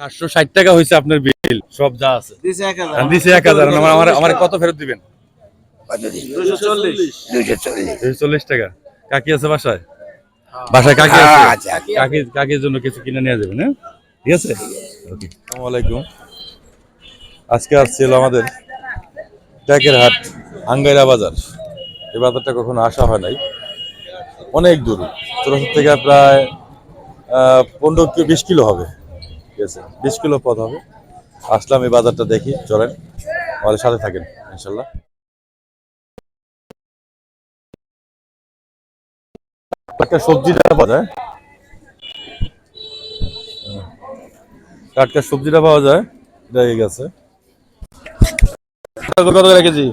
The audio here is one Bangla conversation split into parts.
চারশো ষাট টাকা হয়েছে আপনার বিল। সব যা আছে। দিছে এক হাজার। আর দিছে এক হাজার। আমার আমার আমার কত ফেরত দিবেন? চল্লিশ। টাকা। কাকি আছে বাসায়? বাসায় কাকি আছে? কাকি কাকির জন্য কিছু কিনে নিয়ে যাবেন হ্যাঁ? ঠিক আছে? ওকে। আসসালামু আলাইকুম। আজকে আসছিল আমাদের ট্যাকের হাট আঙ্গাইরা বাজার। এই বাজারটা কখনো আসা হয় নাই। অনেক দূর। চৌরাস্তা থেকে প্রায় আহ, পনেরো কি বিশ কিলো হবে। আছে বিশ কিলো পথ হবে। আসলাম এই বাজারটা দেখি, চলেন, আমাদের সাথে থাকেন, ইনশাল্লাহ। টাটকা সবজিটা পাওয়া যায়। টাটকা সবজিটা পাওয়া যায় এটা গেছে। কত করে কেজি?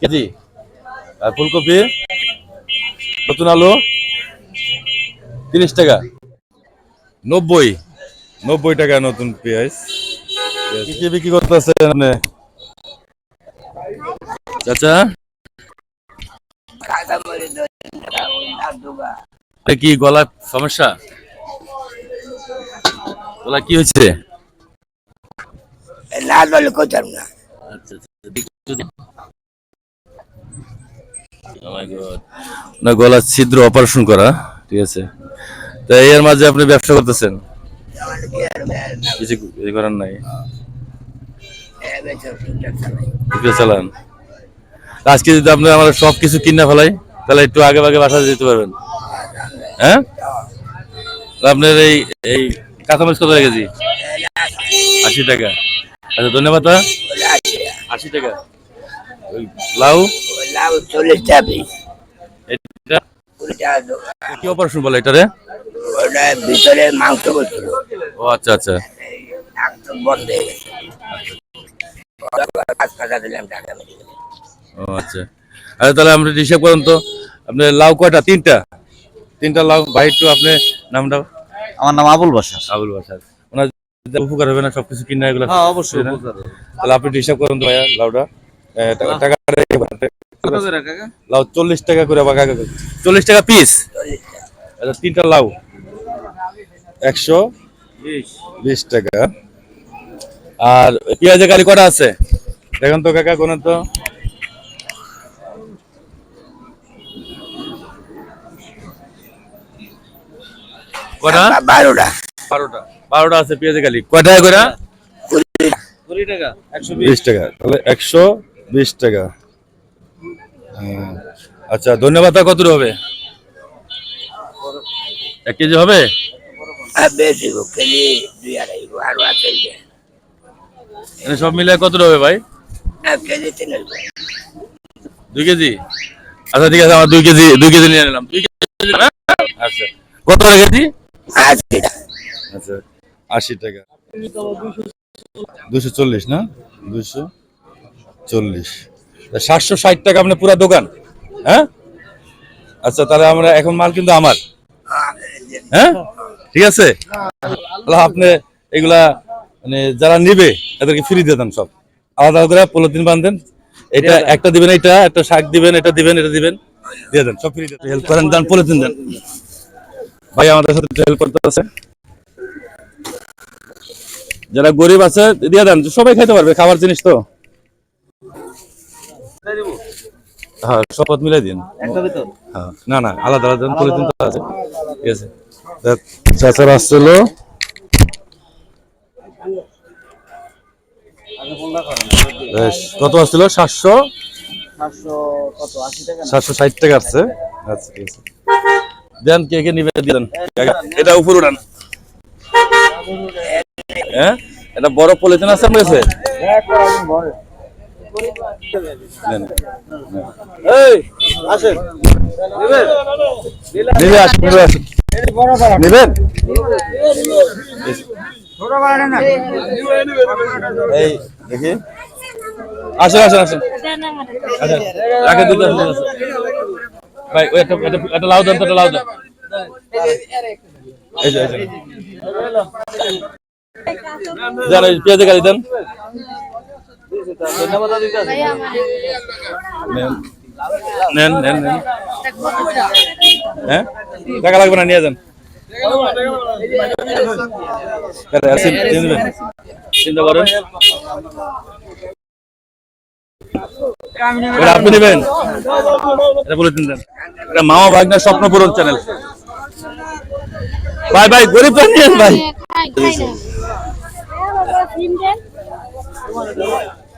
কেজি? আর ফুলকপি? নতুন আলু? তিরিশ টাকা। নব্বই। নব্বই টাকা নতুন পেঁয়াজ। কি কি বিক্রি করতেছেন আপনি? চাচা? কি গলার সমস্যা? গলা কি হয়েছে? না বলে কোথাও না। আচ্ছা আচ্ছা তো। Oh. না গলার ছিদ্র অপারেশন করা ঠিক আছে। তো এর মাঝে আপনি ব্যবসা করতেছেন? কিছু কিছু করার নাই। চালান। আজকে যদি আপনি আমার সব কিছু কিনা ফেলাই তাহলে একটু আগে আগে বাসা যেতে পারবেন। হ্যাঁ? আপনার এই এই কাঁচামরিচ কত কেজি? আশি টাকা। আচ্ছা ধন্যবাদ আশি টাকা। লাউ? লাউ চল্লিশ টাকা এটা। কি অপারেশন বলে এটারে? ওটা ভিতরে মাংস করছিল ও আচ্ছা আচ্ছা। মাংস বন্ধ হয়ে গেছে। পাঁচ টাকা দিলাম টাকা ও আচ্ছা। আচ্ছা তাহলে আমরা হিসাব করুন তো। আপনার লাউ কয়টা? তিনটা? তিনটা লাউ ভাই একটু আপনি নামটা। আমার নাম আবুল বাসার। আবুল বাসার। ওনার উপকার হবে না সবকিছু কিনা এগুলো হ্যাঁ অবশ্যই তাহলে আপনি হিসাব করুন তো ভাইয়া লাউটা। টাকা কত করে কাকা? লাউ চল্লিশ টাকা করে বা চল্লিশ টাকা পিস? আচ্ছা তিনটা লাউ। একশো বিশ। টাকা। আর পেঁয়াজের গাড়ি কটা আছে? দেখুন তো কাকা কোন তো। কটা? বারোটা। বারোটা। বারোটা। আছে করে কুড়ি। টাকা। একশো বিশ। টাকা। তাহলে একশো বিশ টাকা। আচ্ছা ধন্যবাদ কত হবে? এক কেজি হবে? সব মিলে কত হবে ভাই? এক দুই কেজি? আচ্ছা ঠিক আছে, আমার দুই কেজি দুই কেজি নিয়ে নিলাম। দুই কেজি? আচ্ছা কত কেজি? আশি আচ্ছা আশি টাকা। দুশো চল্লিশ, না? দুশো চল্লিশ। সাতশো ষাট টাকা আপনার পুরা দোকান? হ্যাঁ? আচ্ছা তাহলে আমরা, এখন মাল কিন্তু আমার। হ্যাঁ? ঠিক আছে? আপনি এগুলা মানে যারা নিবে তাদেরকে ফ্রি দিয়ে দেন সব। আলাদা আলাদা করে পলিথিন বান্ধেন এটা একটা দিবেন এটা একটা শাক দিবেন এটা দিবেন এটা দিবেন দিয়ে দেন সব ফ্রি হেল্প করেন দেন পলিথিন দেন। ভাই আমাদের সাথে হেল্প করতে আছে। যারা গরিব আছে দিয়ে দেন সবাই খাইতে পারবে খাবার জিনিস তো। হ্যাঁ শপথ মিলাই দিন। হ্যাঁ না না আলাদা আলাদা পলিথিন তো আছে। ঠিক আছে। চাচার আসছিল। কত আসছিল? সাতশো? সাতশো ষাট টাকা আসছে। আচ্ছা ঠিক আছে। দেন কে কে নিবে দিয়ে দেন এটা উপর উঠান। হ্যাঁ? এটা বড় পলিথিন আছে আপনার কাছে নেন, নেন। এই আসেন নেবেন এই দেখি আসেন আসেন আসেন আসেন রাখে দিতে আসেন, আসেন। ভাই ওই একটা একটা- লাউ দেন দেন এই দেন ধন্যবাদ নেন নেন নেন নেন। হ্যাঁ? টাকা লাগবে না নিয়ে যান। চিন- চিন্তা করেন। আপনি নেবেন। এটা বলে দিন এটা মামা ভাগনার স্বপ্ন পূরণ চ্যানেল। ভাই ভাই গরিব নিয়েন ভাই। না।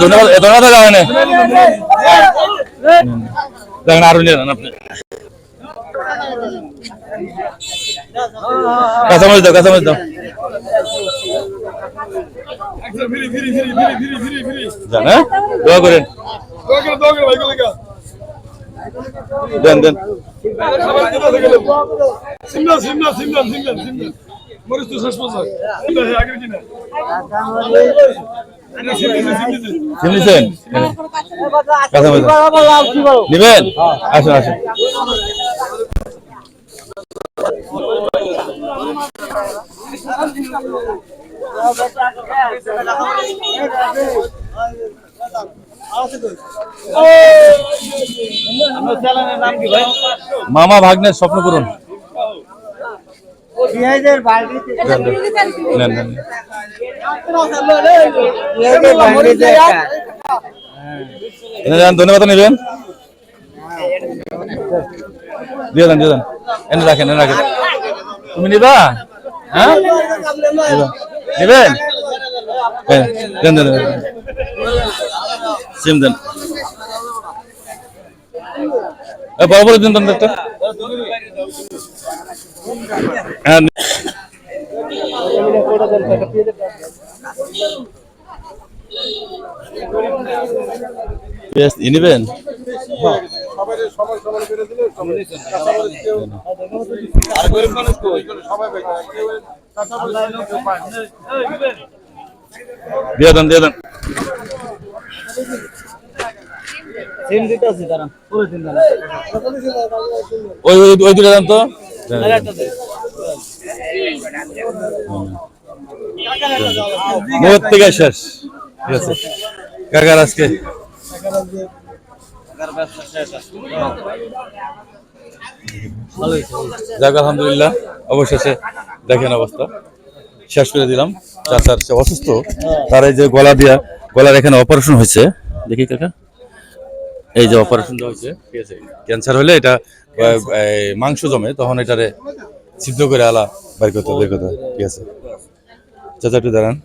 ধন্যবাদ ধন্যবাদ যাবেন দেখেন, আরও নিয়ে নেন আপনি। কাঁচামরিচ দাও কাঁচামরিচ দাও। যান হ্যাঁ? দোয়া করেন। দেন দেন। সিমলা সিমলা সিমলা সিমলা সিমলা মরিস তো শেষ পর্যন্ত নিবেন? আসুন আসুন। মামা ভাগ্নের স্বপ্ন পূরণ। নেন, ধন্যবাদ নেবেন। দিয়ে দেন দিয়ে দেন। এনে রাখেন এনে রাখেন। তুমি নিবা? হ্যাঁ? নিবা? নিবেন? হ্যাঁ, দেন দেন। সিম দেন। তো হ্যাঁ নিবেন দিয়ে দেন দিয়ে দেন ওই ওই ওই দেন তো। আলহামদুলিল্লাহ, অবশেষে দেখেন অবস্থা। শেষ করে দিলাম। চাচার সে অসুস্থ, তার এই যে গলা দিয়া, গলার এখানে অপারেশন হয়েছে। দেখি কাকা। এই যে অপারেশনটা হয়েছে ক্যান্সার হলে এটা মাংস জমে, তখন এটারে সিদ্ধ করে আলা, বের করতে বের করতে ঠিক আছে। চাচা একটু দাঁড়ান।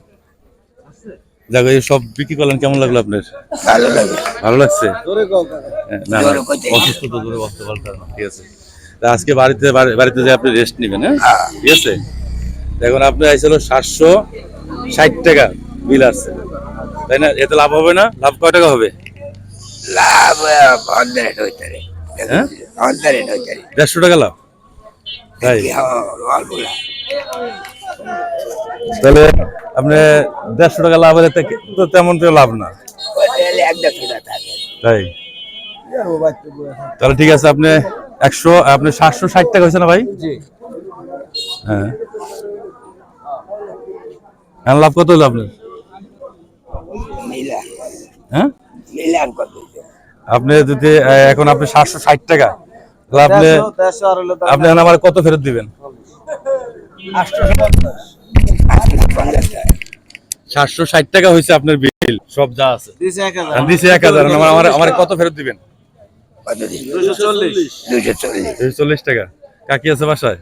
দেখো এই সব বিক্রি করলেন কেমন লাগল আপনার? ভালো লাগে। ভালো লাগছে? হ্যাঁ, না না অসুস্থ তো দূরে বসতে পারতে ঠিক আছে। তা আজকে বাড়িতে বাড়িতে যে আপনি রেস্ট নেবেন হ্যাঁ? ঠিক আছে? এখন আপনি আইছিল সাতশো ষাট টাকা বিল আসছে তাই না? এতে লাভ হবে না? লাভ কয় টাকা হবে? লাভ অন্ধারেট হইতে হ্যাঁ? অন্ধারেট হইতে দেড়শো টাকা লাভ? তাই? অল্প লাভ। তাহলে আপনি দেড়শো টাকা লাভ হলে তো তেমন তো লাভ না। তাই? তাহলে ঠিক আছে আপনি একশো আপনি সাতশো ষাট টাকা হয়েছে না ভাই? হ্যাঁ। লাভ কত হলো আপনার? হ্যাঁ? আপনি যদি এখন আপনি সাতশো ষাট টাকা আপনি আপনি এখন আমার কত ফেরত দিবেন? সাতশো ষাট টাকা হয়েছে আপনার বিল। সব যা আছে। দিছে এক হাজার। আর দিছে এক হাজার। আমার আমার কত ফেরত দিবেন? চল্লিশ। টাকা। কাকি আছে বাসায়?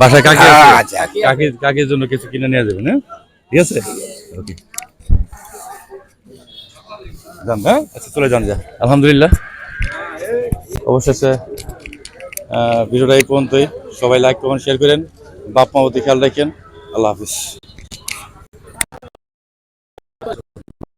বাসায় কাকি আচ্ছা কাকি কাকির জন্য কিছু কিনে নিয়ে যাবেন হ্যাঁ? ঠিক আছে? ওকে। যান হ্যাঁ? আচ্ছা চলে যান যা আলহামদুলিল্লাহ। অবশেষে আহ, ভিডিওটা এই পর্যন্তই। সবাই লাইক কমেন্ট শেয়ার করেন। বাপ মা খেয়াল রাখেন। আল্লাহ হাফিজ।